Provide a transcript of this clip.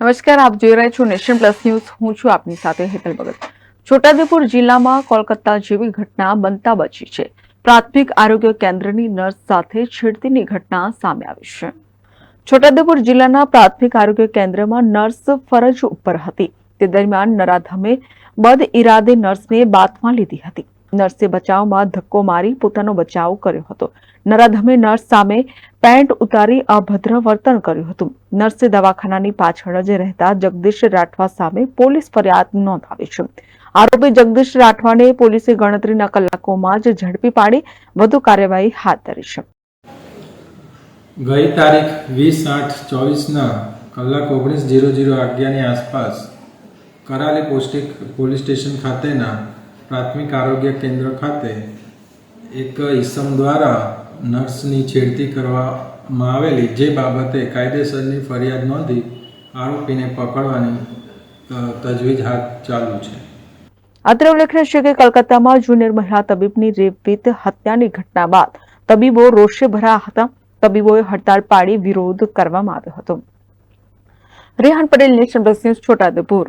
નમસ્કાર, આપ જોઈ રહ્યા છો નેશન પ્લસ ન્યૂઝ. હું છું આપની સાથે હેતલ ભગત. છોટાઉદેપુર જિલ્લામાં કોલકાતા જેવી ઘટના બનતા બચી છે. પ્રાથમિક આરોગ્ય કેન્દ્રની નર્સ સાથે છેડતીની ઘટના સામે આવી છે. છોટાઉદેપુર જિલ્લાના પ્રાથમિક આરોગ્ય કેન્દ્રમાં નર્સ ફરજ ઉપર હતી. તે દરમિયાન નરાધમે બદ ઇરાદે નર્સને બાથમાં લીધી હતી. નર્સે બચાવમાં ધક્કો મારી પોતાનો બચાવ કર્યો હતો. નરાધમે નર્સ સામે પેન્ટ ઉતારી અભદ્ર વર્તન કર્યું હતું. નર્સે દવાખાનાની પાછળ જ રહેતા જગદીશ રાઠવા સામે પોલીસ ફરિયાદ નોંધાવી છે. આરોપી જગદીશ રાઠવાને પોલીસે ગણતરીના કલાકોમાં જ ઝડપી પાડી વધુ કાર્યવાહી હાથ ધરી છે. ગઈ તારીખ વીસ આઠ ચોવીસના કલાક ઓગણીસ જીરો જીરો અગિયારની આસપાસ કરાલી પોસ્ટિક પોલીસ સ્ટેશન ખાતેના પ્રાથમિક આરોગ્ય કેન્દ્ર ખાતે એક ઈસમ દ્વારા નર્સની છેડતી કરવામાં આવેલી જે બાબતે કાયદેસરની ફરિયાદ નોંધી આરોપીને પકડવાની તજવીજ હાથ ચાલુ છે. અત્રે ઉલ્લેખનીય છે કે કલકત્તામાં જુનિયર મહિલા તબીબની રેપિત હત્યાની ઘટના બાદ તબીબો રોષે ભરાયા હતા. તબીબોએ હડતાળ પાડી વિરોધ કરવામાં આવ્યો હતો. Rehan Patel national plus news, Chhota Udepur.